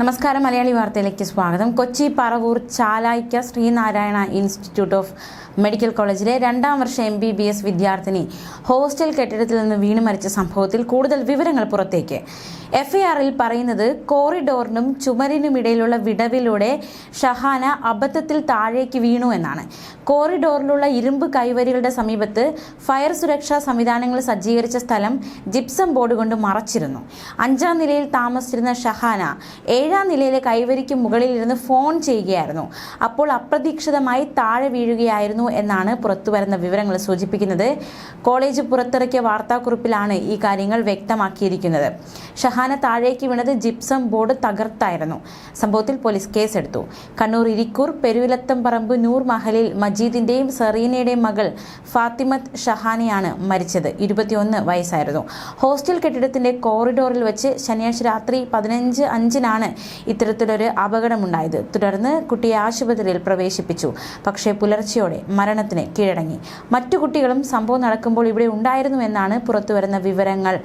നമസ്കാരം മലയാളി വാർത്തയിലേക്ക് സ്വാഗതം. Kochi Paravur Chalakka Sreenarayana institute of medical കോളേജിലെ രണ്ടാം വർഷ എം ബി ബി എസ് വിദ്യാർത്ഥിനി ഹോസ്റ്റൽ കെട്ടിടത്തിൽ നിന്ന് വീണു മരിച്ച സംഭവത്തിൽ കൂടുതൽ വിവരങ്ങൾ പുറത്തേക്ക്. എഫ്ഐആറിൽ പറയുന്നത് കോറിഡോറിനും ചുമരിനുമിടയിലുള്ള വിടവിലൂടെ ഷഹാന അബദ്ധത്തിൽ താഴേക്ക് വീണു എന്നാണ്. കോറിഡോറിലുള്ള ഇരുമ്പ് കൈവരികളുടെ സമീപത്ത് ഫയർ സുരക്ഷാ സംവിധാനങ്ങൾ സജ്ജീകരിച്ച സ്ഥലം ജിപ്സം ബോർഡ് കൊണ്ട് മറച്ചിരുന്നു. അഞ്ചാം നിലയിൽ താമസിച്ചിരുന്ന ഷഹാന ഏഴാം നിലയിലെ കൈവരിക്ക് മുകളിലിരുന്ന് ഫോൺ ചെയ്യുകയായിരുന്നു. അപ്പോൾ അപ്രതീക്ഷിതമായി താഴെ വീഴുകയായിരുന്നു എന്നാണ് പുറത്തുവരുന്ന വിവരങ്ങൾ സൂചിപ്പിക്കുന്നത്. കോളേജ് പുറത്തിറക്കിയ വാർത്താക്കുറിപ്പിലാണ് ഈ കാര്യങ്ങൾ വ്യക്തമാക്കിയിരിക്കുന്നത്. ഷഹാന താഴേക്ക് വീണത് ജിപ്സം ബോർഡ് തകർത്തായിരുന്നു. സംഭവത്തിൽ പോലീസ് കേസെടുത്തു. കണ്ണൂർ ഇരിക്കൂർ പെരുവിലത്തംപറമ്പ് നൂർ മഹലിൽ മജീദിന്റെയും സെറീനയുടെയും മകൾ ഫാത്തിമത്ത് ഷഹാനയാണ് മരിച്ചത്. ഇരുപത്തിയൊന്ന് വയസ്സായിരുന്നു. ഹോസ്റ്റൽ കെട്ടിടത്തിന്റെ കോറിഡോറിൽ വെച്ച് ശനിയാഴ്ച രാത്രി പതിനഞ്ച് അഞ്ചിനാണ് ഇത്തരത്തിലൊരു അപകടമുണ്ടായത്. തുടർന്ന് കുട്ടിയെ ആശുപത്രിയിൽ പ്രവേശിപ്പിച്ചു. പക്ഷേ പുലർച്ചെയോടെ മരണത്തിന് കീഴടങ്ങി. മറ്റു കുട്ടികളും സംഭവം നടക്കുമ്പോൾ ഇവിടെ ഉണ്ടായിരുന്നു എന്നാണ് പുറത്തുവരുന്ന വിവരങ്ങൾ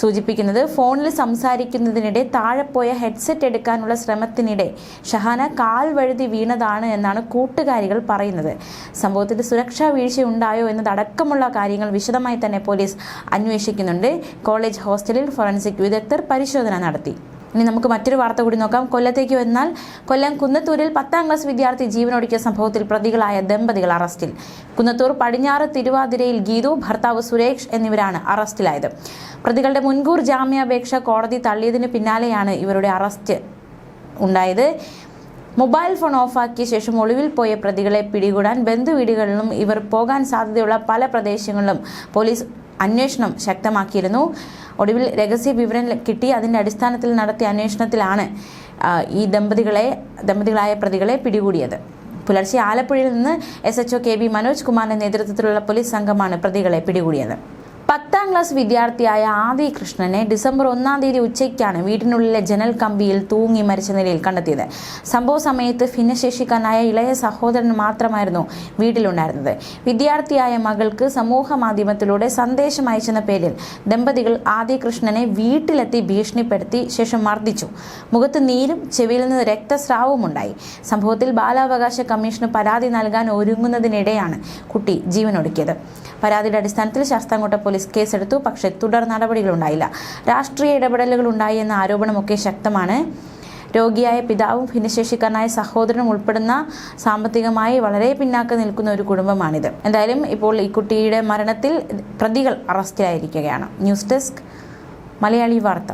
സൂചിപ്പിക്കുന്നത്. ഫോണിൽ സംസാരിക്കുന്നതിനിടെ താഴെ പോയ ഹെഡ്സെറ്റ് എടുക്കാനുള്ള ശ്രമത്തിനിടെ ഷഹാന കാൽ വഴുതി വീണതാണ് എന്നാണ് കൂട്ടുകാരികൾ പറയുന്നത്. സംഭവത്തിൽ സുരക്ഷാ വീഴ്ച ഉണ്ടായോ എന്നതടക്കമുള്ള കാര്യങ്ങൾ വിശദമായി തന്നെ പോലീസ് അന്വേഷിക്കുന്നുണ്ട്. കോളേജ് ഹോസ്റ്റലിൽ ഫോറൻസിക് വിദഗ്ധർ പരിശോധന നടത്തി. ഇനി നമുക്ക് മറ്റൊരു വാർത്ത കൂടി നോക്കാം. കൊല്ലത്തേക്ക് വന്നാൽ കൊല്ലം കുന്നത്തൂരിൽ പത്താം ക്ലാസ് വിദ്യാർത്ഥി ജീവനൊടുക്കിയ സംഭവത്തിൽ പ്രതികളായ ദമ്പതികൾ അറസ്റ്റിൽ. കുന്നത്തൂർ പടിഞ്ഞാറ് തിരുവാതിരയിൽ ഗീതു ഭർത്താവ് സുരേഷ് എന്നിവരാണ് അറസ്റ്റിലായത്. പ്രതികളുടെ മുൻകൂർ ജാമ്യാപേക്ഷ കോടതി തള്ളിയതിന് പിന്നാലെയാണ് ഇവരുടെ അറസ്റ്റ് ഉണ്ടായത്. മൊബൈൽ ഫോൺ ഓഫാക്കിയ ശേഷം ഒളിവിൽ പോയ പ്രതികളെ പിടികൂടാൻ ബന്ധുവീടുകളിലും ഇവർ പോകാൻ സാധ്യതയുള്ള പല പ്രദേശങ്ങളിലും പോലീസ് അന്വേഷണം ശക്തമാക്കിയിരുന്നു. ഒടുവിൽ രഹസ്യ വിവരം കിട്ടി. അതിന്റെ അടിസ്ഥാനത്തിൽ നടത്തിയ അന്വേഷണത്തിലാണ് ഈ ദമ്പതികളെ ദമ്പതികളായ പ്രതികളെ പിടികൂടിയത്. പുലർച്ചെ ആലപ്പുഴയിൽ നിന്ന് S H O K B Manoj കുമാറിന്റെ നേതൃത്വത്തിലുള്ള പോലീസ് സംഘമാണ് പ്രതികളെ പിടികൂടിയത്. പത്താം ക്ലാസ് വിദ്യാർത്ഥിയായ ആദി കൃഷ്ണനെ ഡിസംബർ ഒന്നാം തീയതി ഉച്ചയ്ക്കാണ് വീടിനുള്ളിലെ ജനൽ കമ്പിയിൽ തൂങ്ങി മരിച്ച നിലയിൽ കണ്ടെത്തിയത്. സംഭവ സമയത്ത് ഭിന്നശേഷിക്കാനായ ഇളയ സഹോദരൻ മാത്രമായിരുന്നു വീട്ടിലുണ്ടായിരുന്നത്. വിദ്യാർത്ഥിയായ മകൾക്ക് സമൂഹ മാധ്യമത്തിലൂടെ സന്ദേശം അയച്ചെന്ന പേരിൽ ദമ്പതികൾ ആദി കൃഷ്ണനെ വീട്ടിലെത്തി ഭീഷണിപ്പെടുത്തി ശേഷം മർദ്ദിച്ചു. മുഖത്ത് നീരും ചെവിയിൽ നിന്ന് രക്തസ്രാവവും ഉണ്ടായി. സംഭവത്തിൽ ബാലാവകാശ കമ്മീഷന് പരാതി നൽകാൻ ഒരുങ്ങുന്നതിനിടെയാണ് കുട്ടി ജീവനൊടുക്കിയത്. പരാതിയുടെ അടിസ്ഥാനത്തിൽ ശാസ്താംകോട്ട പോലീസ് കേസെടുത്തു പക്ഷേ തുടർ നടപടികളുണ്ടായില്ല. രാഷ്ട്രീയ ഇടപെടലുകൾ ഉണ്ടായി എന്ന ആരോപണമൊക്കെ ശക്തമാണ്. രോഗിയായ പിതാവും ഭിന്നശേഷിക്കാരനായ സഹോദരനും ഉൾപ്പെടുന്ന സാമ്പത്തികമായി വളരെ പിന്നാക്കം നിൽക്കുന്ന ഒരു കുടുംബമാണിത്. എന്തായാലും ഇപ്പോൾ ഈ കുട്ടിയുടെ മരണത്തിൽ പ്രതികൾ അറസ്റ്റിലായിരിക്കുകയാണ്. ന്യൂസ് ഡെസ്ക് മലയാളി വാർത്ത.